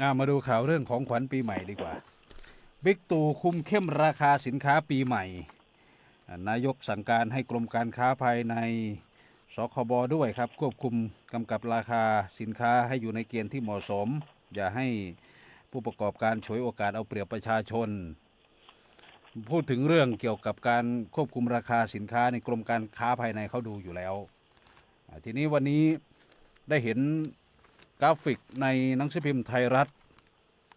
อ่ามาดูข่าวเรื่องของขวัญปีใหม่ดีกว่าบิ๊กตู่คุมเข้มราคาสินค้าปีใหม่ นายกสั่งการให้กรมการค้าภายในสคบด้วยครับ ควบคุมกำกับราคาสินค้าให้อยู่ในเกณฑ์ที่เหมาะสม อย่าให้ผู้ประกอบการฉวยโอกาสเอาเปรียบประชาชน พูดถึงเรื่องเกี่ยวกับการควบคุมราคาสินค้าในกรมการค้าภายในเขาดูอยู่แล้ว ทีนี้วันนี้ได้เห็น ราฟิกในหนังสือพิมพ์ไทยรัฐ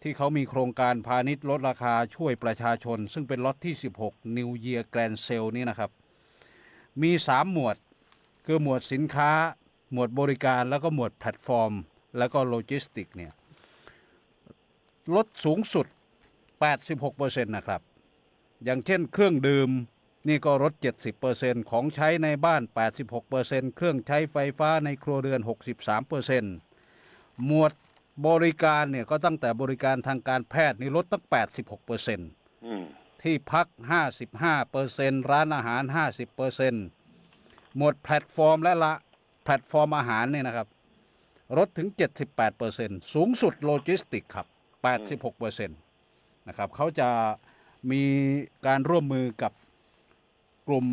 ที่เขามีโครงการพาณิชย์ลดราคาช่วยประชาชน ซึ่งเป็นล็อตที่ 16 New Year Grand Sale นี่นะครับ มี 3 หมวด คือหมวดสินค้า หมวดบริการแล้วก็หมวดแพลตฟอร์ม แล้วก็โลจิสติกเนี่ยลดสูงสุด 86%นะครับ อย่างเช่นเครื่องดื่มนี่ก็ลด 70%ของใช้ในบ้าน 86%เครื่องใช้ไฟฟ้าในครัวเรือน 63% หมวดบริการเนี่ยก็ตั้งแต่บริการทางการแพทย์นี่ลดตั้ง 86%อืมที่พัก 55%ร้านอาหาร 50%หมวดแพลตฟอร์มและละแพลตฟอร์มอาหารเนี่ยนะครับลดถึง 78%สูงสุดโลจิสติกครับ 86%นะครับเขาจะมีการร่วมมือกับกลุ่ม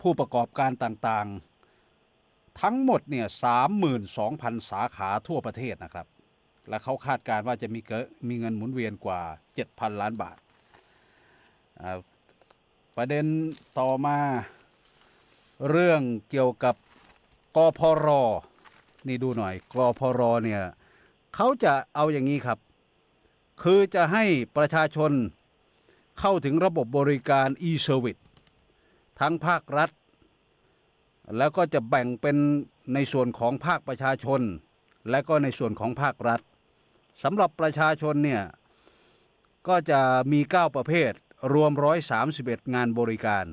ผู้ประกอบการต่างๆ ทั้งหมดเนี่ย32,000สาขาทั่วประเทศนะครับ และเขาคาดการณ์ว่าจะมีเกมีเงินหมุนเวียนกว่า 7,000 ล้านบาท ประเด็นต่อมาเรื่องเกี่ยวกับกพรนี่ดูหน่อยกพรเนี่ยเขาจะเอาอย่างนี้ครับ คือจะให้ประชาชนเข้าถึงระบบบริการ e-service ทั้งภาครัฐ แล้วก็จะแบ่งเป็นในส่วนของภาคประชาชน และก็ในส่วนของภาครัฐสำหรับประชาชนเนี่ยก็จะมี 9 ประเภทรวม 131 งานบริการ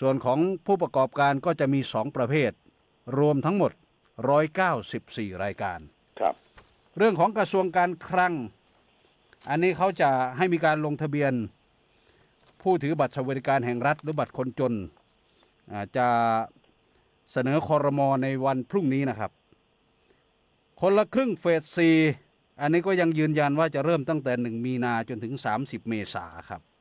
ส่วนของผู้ประกอบการก็จะมี 2 ประเภท รวมทั้งหมด 194 รายการครับเรื่องของกระทรวงการคลัง อันนี้เขาจะให้มีการลงทะเบียน ผู้ถือบัตรสวัสดิการแห่งรัฐหรือบัตรคนจนอ่า จะเสนอคอรมอในวันพรุ่งนี้นะครับ คนละครึ่งเฟสซีอันนี้ก็ยังยืนยันว่าจะเริ่มตั้งแต่ 1 มีนาจนถึง 30 เมษาครับอืมครับ